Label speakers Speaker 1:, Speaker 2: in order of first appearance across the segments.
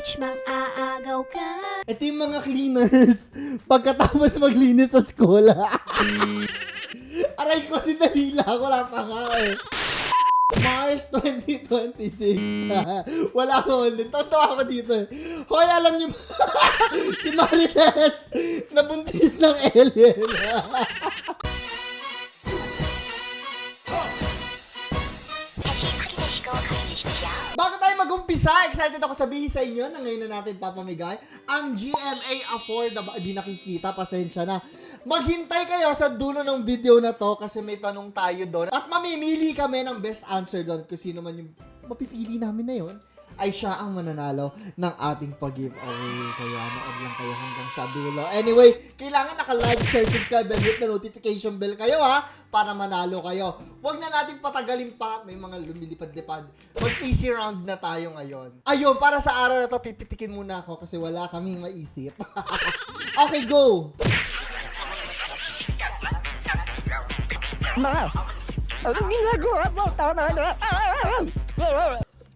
Speaker 1: Bitch, mang-aagaw ka.
Speaker 2: Ito yung mga cleaners. Pagkatapos maglinis sa school. Aray ko, sinahila. Wala pa nga eh. Mars 2026. Wala ko ulit. Totoo ako dito eh. Hoy, alam niyo ba? si Marites nabuntis ng alien. Mag-umpisa, excited ako sabihin sa inyo na ngayon na natin papamigay ang GMA Affordable. Di nakikita, pasensya na. Maghintay kayo sa dulo ng video na to kasi may tanong tayo doon. At mamimili kami ng best answer doon kung sino man yung mapipili namin na yon ay siya ang mananalo ng ating pag-giveaway. Kaya nood lang kayo hanggang sa dulo. Anyway, kailangan naka-like, share, subscribe, and hit the notification bell kayo ha para manalo kayo. Huwag na natin patagalin pa. May mga lumilipad-lipad. Mag-easy round na tayo ngayon. Ayun, para sa araw na to, pipitikin muna ako kasi wala kaming maisip. okay, go!
Speaker 3: Ma! Anong ginagawa mo? Tama na!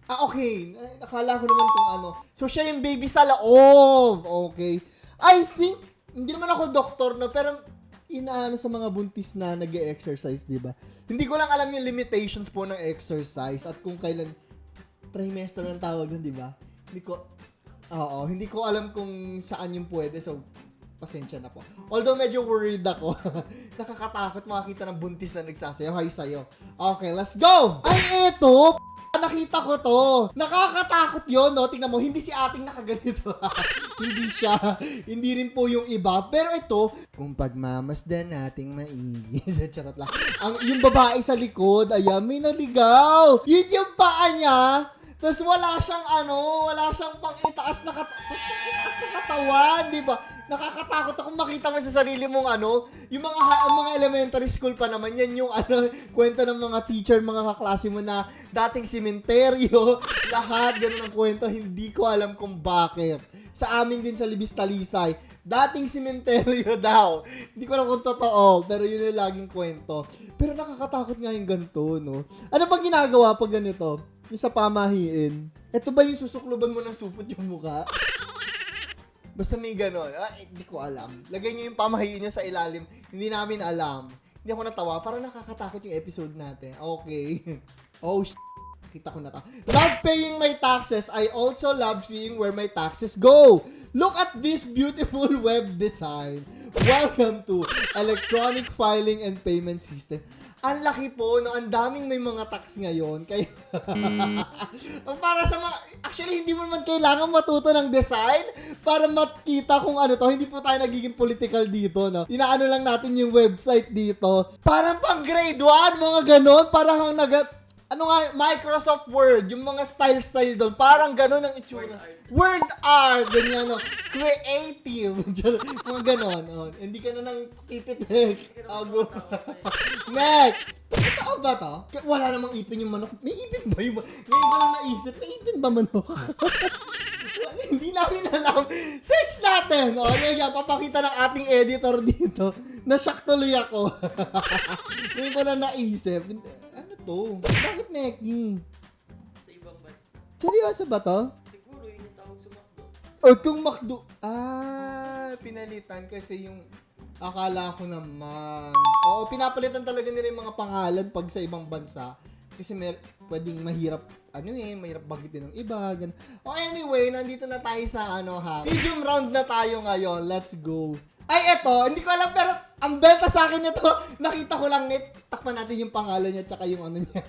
Speaker 2: Ah, okay. Ay, Nakala ko naman kung ano. So, siya yung baby sa loob. Okay. I think, hindi naman ako doktor, no, pero inaano sa mga buntis na nag exercise di ba? Hindi ko lang alam yung limitations po ng exercise at kung kailan trimester ang tawag nun, di ba? Hindi ko, oo, hindi ko alam kung saan yung pwede. So, pasensya na po. Although medyo worried ako. Nakakatakot makakita ng buntis na nagsasayaw. Hi sa'yo. Okay, let's go! Ay, eto! Nakita ko to. Nakakatakot yon no? Tingnan mo, hindi si ating nakaganito. hindi siya. Hindi rin po yung iba. Pero ito, kung pagmamasdan nating maigi. Charot lang. Ang, yung babae sa likod, ayan, may naligaw. Yun yung paa niya. Tapos wala siyang ano, wala siyang pang itaas na, kat itaas na katawan, di ba? Nakakatakot ako makita mo sa sarili mong ano, yung mga ha- mga elementary school pa naman yan yung ano, kwento ng mga teacher, mga kaklase mo na dating simenteryo, lahat ganun ang kwento, hindi ko alam kung bakit. Sa amin din sa Libis Talisay, dating simenteryo daw. Hindi ko alam kung totoo, pero yun yung laging kwento. Pero nakakatakot nga yung ganito, no? Ano bang ginagawa pag ganito? Yung sa pamahiin. Ito ba yung susukluban mo ng supot yung muka? Basta may ganon. Ah, eh, hindi ko alam. Lagay niyo yung pamahiin niyo sa ilalim. Hindi namin alam. Hindi ako natawa. Parang nakakatakot yung episode natin. Okay. oh, sh- Kita ko na to. Love paying my taxes. I also love seeing where my taxes go. Look at this beautiful web design. Welcome to Electronic Filing and Payment System. Ang laki po, no? Ang daming may mga tax ngayon. Kaya, para sa mga, actually, hindi mo naman kailangan matuto ng design para makita kung ano to. Hindi po tayo nagiging political dito, no? Inaano lang natin yung website dito. Parang pang grade 1, mga ganon. Parang ang nagat, ano nga, Microsoft Word, yung mga style-style doon, parang ganun ang itsura. Word art, ganyan, no? Creative, mga ganon. Oh. Hindi ka na nang pipitik. Oh, go. Next! Totoo ba to? Wala namang ipin yung manok. May ipin ba yung Ngayon ko lang naisip, may ipin ba manok? Hindi namin alam. Search natin! O, yan, yan. Papakita ng ating editor dito. Nashock tuloy ako. Ngayon ko lang naisip. To? Bakit Neki?
Speaker 4: sa ibang bansa.
Speaker 2: Seryoso ba to?
Speaker 4: Siguro yun yung tawag sa McDo.
Speaker 2: O kung McDo. Ah, pinalitan kasi yung akala ko naman. Oo, pinapalitan talaga nila yung mga pangalan pag sa ibang bansa. Kasi may, pwedeng mahirap, ano eh, mahirap bagitin ng iba. Ganun. O anyway, nandito na tayo sa ano ha. Medium round na tayo ngayon. Let's go. Ay, eto, hindi ko alam pero ang benta sa akin nito, nakita ko lang net, takpan natin yung pangalan niya tsaka yung ano niya.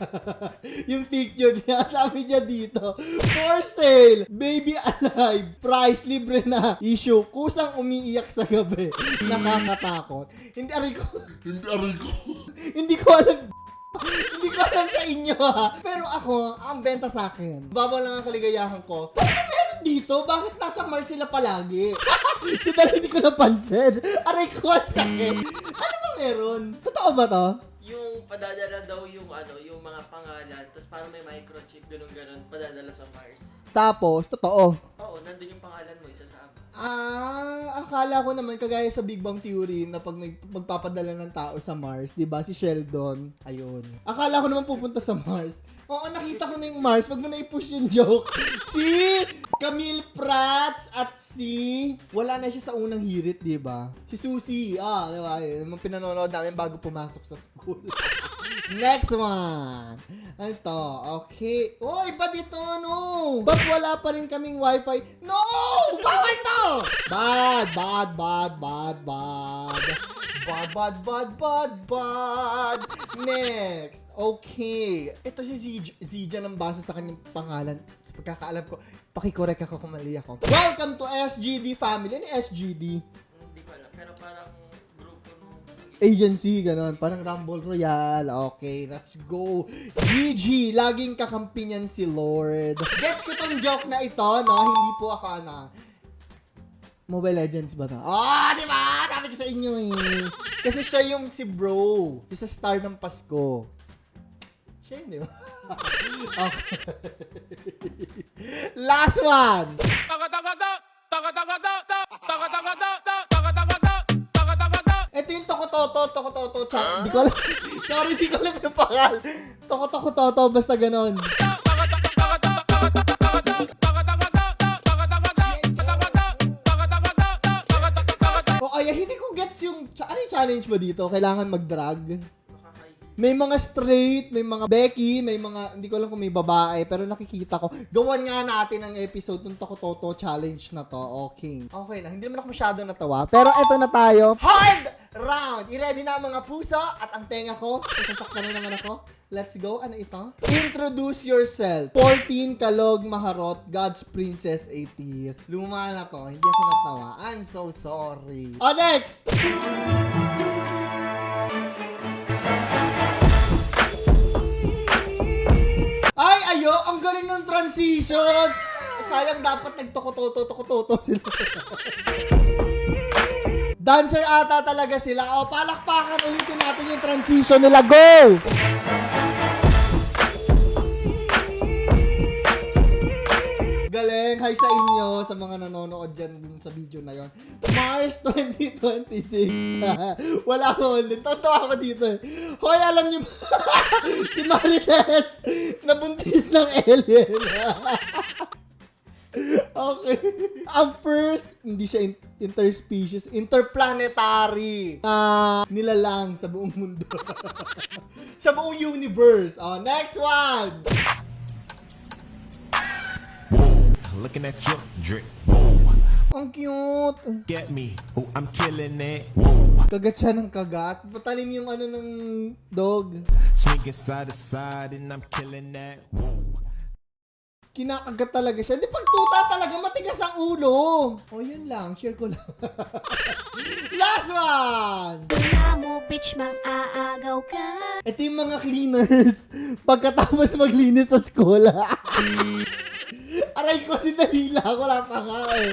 Speaker 2: yung picture niya, sabi niya dito, for sale, baby alive, price libre na, issue, kusang umiiyak sa gabi, nakakatakot. Hindi aray ko,
Speaker 5: Hindi aray ko.
Speaker 2: hindi ko alam hindi ko alam sa inyo ha. Pero ako, ang benta sa akin. Babaw lang ang kaligayahan ko. Ano meron dito? Bakit nasa Mars sila palagi? Ito hindi ko napansin. Aray ko, ang sakit. Ano ba meron? Totoo ba to?
Speaker 4: Yung padadala daw yung ano, yung mga pangalan, tapos parang may microchip, ganun ganon padadala sa Mars.
Speaker 2: Tapos, totoo.
Speaker 4: Oo, nandun yung pangalan mo, isa sa amin.
Speaker 2: Ah, akala ko naman kagaya sa Big Bang Theory na pag may magpapadala ng tao sa Mars, 'di ba? Si Sheldon, ayun. Akala ko naman pupunta sa Mars. Oo, nakita ko na yung Mars. Wag mo na i-push yung joke. See? Camille Prats at si... Wala na siya sa unang hirit, di ba? Si Susie. Ah, di ba? Yun, yung pinanonood namin bago pumasok sa school. Next one. Ano to? Okay. Oh, iba dito, no? Ba't wala pa rin kaming wifi? No! Bawal to! Bad, bad, bad, bad, bad. Bad, bad, bad, bad, bad. Next. Okay. Ito si Zija, Zija ng basa sa kanyang pangalan. Sa pagkakaalam ko, pakikorek ako kung mali ako. Welcome to SGD family. Ano SGD? Agency, ganon. Parang Rumble Royale. Okay, let's go. GG, laging kakampi niyan si Lord. Gets ko tong joke na ito, no? Hindi po ako, ano, Mobile Legends ba to? Ah, di ba? Sabi ko sa inyo eh. Kasi siya yung si bro. Yung sa star ng Pasko. Siya yun, di ba? okay. Last one. Ito yung Toko Toto, Toko Toto, cha. Di ko alam. Sorry, di ko alam yung pangal. Toko Toko Toto, basta ganon. O ay, hindi ko gets yung, ano yung challenge ba dito? Kailangan mag-drag? May mga straight, may mga Becky, may mga, hindi ko alam kung may babae, pero nakikita ko. Gawan nga natin ang episode ng Toko Toto challenge na to. Okay. Okay lang, hindi naman ako masyado natawa. Pero eto na tayo. Hard round! I-ready na ang mga puso at ang tenga ko. Sasaktan na naman ako. Let's go. Ano ito? Introduce yourself. 14 Kalog Maharot, God's Princess Atheist. Luma na to. Hindi ako natawa. I'm so sorry. Oh, next! Ayo, ang galing ng transition. Sayang dapat nagtokototo, tokototo sila. Dancer ata talaga sila. O, palakpakan ulitin natin yung transition nila. Go! Galing. Hi sa inyo, sa mga nanonood dyan dun sa video na yon. Mars 2026. Wala ko ulit. Totoo ako dito eh. Hoy, alam niyo ba? si Marites nabuntis ng alien. okay. Ang first, hindi siya in- interspecies, interplanetary na nilalang sa buong mundo. sa buong universe. Oh, next one.
Speaker 5: Looking at your drip.
Speaker 2: Ang cute.
Speaker 5: Get me. Oh, I'm killing it.
Speaker 2: Kagat siya ng kagat. Patalim yung ano ng dog.
Speaker 5: Swinging side to side and I'm killing that.
Speaker 2: Kinakagat talaga siya. Hindi, pag tuta talaga, matigas ang ulo. O, yun lang. Share ko lang. Last one!
Speaker 1: Na mo, bitch, mang-aagaw ka.
Speaker 2: Ito yung mga cleaners. Pagkatapos maglinis sa school. Aray ko, sinahila. Wala pa nga eh.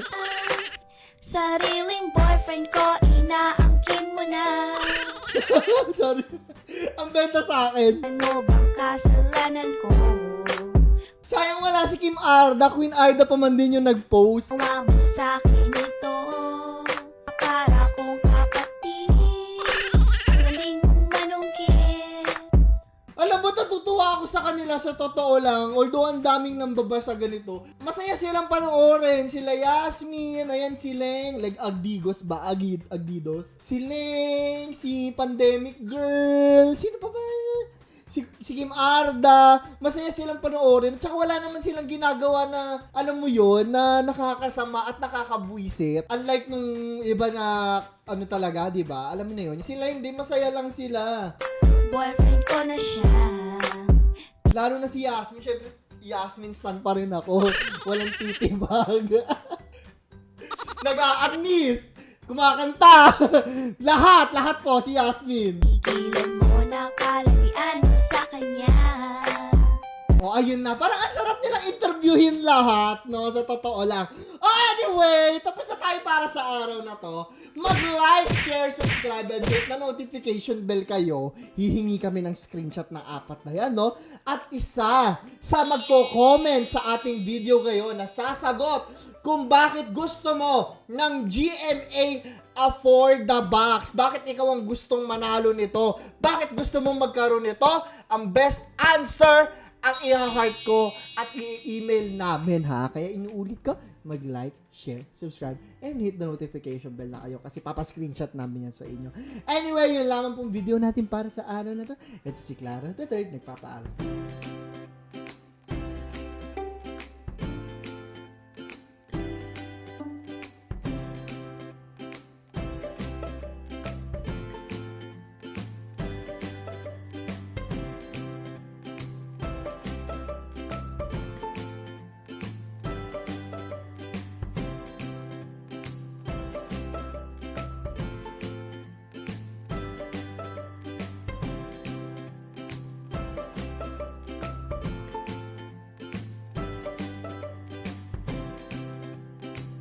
Speaker 1: Sariling boyfriend ko, inaangkin mo na.
Speaker 2: Sorry. Ang benta sa akin.
Speaker 1: Ano bang kasalanan ko?
Speaker 2: Sayang wala si Kim Arda. Queen Arda pa man din yung nag-post.
Speaker 1: Gawa
Speaker 2: ako sa kanila sa totoo lang. Although ang daming nambabasa ganito. Masaya silang panoorin. Sila Yasmin, ayan si Leng. Like Agdigos ba? Agid, Agdidos. Si Leng, si Pandemic Girl. Sino pa ba? Si, si Kim Arda. Masaya silang panoorin. At saka wala naman silang ginagawa na, alam mo yon na nakakasama at nakakabuisit. Unlike nung iba na, ano talaga, di ba? Alam mo na yun. Sila hindi, masaya lang sila.
Speaker 1: Boyfriend ko na siya.
Speaker 2: Lalo na si Yasmin, syempre, Yasmin stan pa rin ako. Walang titibag. Nag-a-arnis. Kumakanta. lahat, lahat po si Yasmin. O, ayun na. Parang ang sarap nilang interviewin lahat, no? Sa totoo lang. Oh, anyway, tapos na tayo para sa araw na to. Mag-like, share, subscribe, and hit na notification bell kayo. Hihingi kami ng screenshot ng apat na yan, no? At isa sa magko-comment sa ating video ngayon na sasagot kung bakit gusto mo ng GMA afford the box. Bakit ikaw ang gustong manalo nito? Bakit gusto mong magkaroon nito? Ang best answer ang i-heart ko at i-email namin ha. Kaya inuulit ko, mag-like, share, subscribe, and hit the notification bell na kayo kasi papa-screenshot namin yan sa inyo. Anyway, yun lamang pong video natin para sa araw na to. Ito si Clara the Third, nagpapaalam.